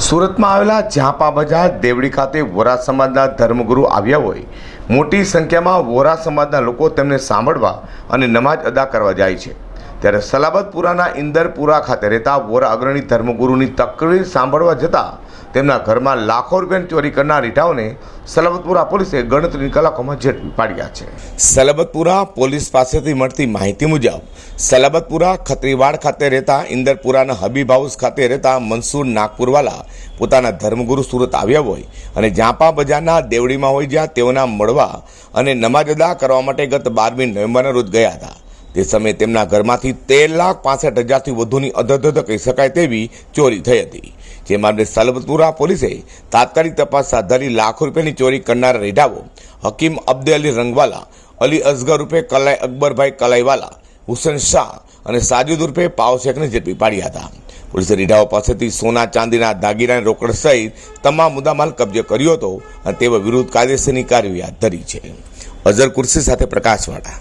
સુરતમાં આવેલા ઝાંપા બજાર દેવડી ખાતે વોરા સમાજના ધર્મગુરુ આવ્યા હોય. મોટી સંખ્યામાં વોરા સમાજના લોકો તેમને સાંભળવા અને નમાજ અદા કરવા જાય છે. ત્યારે સલાબતપુરાના ઇન્દરપુરા ખાતે રહેતા વોરા અગ્રણી ધર્મગુરુની તકરીર સાંભળવા જતાં તેમના ઘરમાં લાખો રૂપિયાની ચોરી કરનાર રીઢાઓને સલાબતપુરા પોલીસે ગણતરીની કલાકોમાં ઝડપી પાડ્યા છે. સલાબતપુરા પોલીસ પાસેથી મળતી માહિતી મુજબ, સલાબતપુરા ખત્રીવાડ ખાતે રહેતા ઇન્દરપુરાના હબીબ હાઉસ ખાતે રહેતા મનસૂર નાગપુરવાલા પોતાના ધર્મગુરુ સુરત આવ્યા હોય અને જાપા બજારના દેવડીમાં હોય જ્યાં તેઓના મળવા અને નમાજ અદા કરવા માટે ગત બારમી નવેમ્બરના રોજ ગયા હતા. તે સમયે તેમના ઘરમાંથી તેર લાખ પાસઠ હજારથી વધુની અધધધ કહી શકાય તેવી ચોરી થઈ હતી. જે મામલે સલબતપુરા પોલીસે તાત્કાલિક તપાસ હાથ ધરી લાખો રૂપિયાની ચોરી કરનારા રેઢાવો હકીમ અબ્દે અલી રંગવાલા, અલી અસગર રૂપે કલાઈ અકબરભાઈ કલાઈવાલા હુસેન શાહ અને સાજિદ ઉર્ફે પાવશેખને ઝડપી પાડ્યા હતા. પોલીસે રીઢાઓ પાસેથી સોના ચાંદીના દાગીના રોકડ સહિત તમામ મુદ્દામાલ કબજે કર્યો હતો અને તેઓ વિરુદ્ધ કાયદેસરની કાર્યવાહી હાથ ધરી છે. અઝર કુર્સી સાથે પ્રકાશવાળા.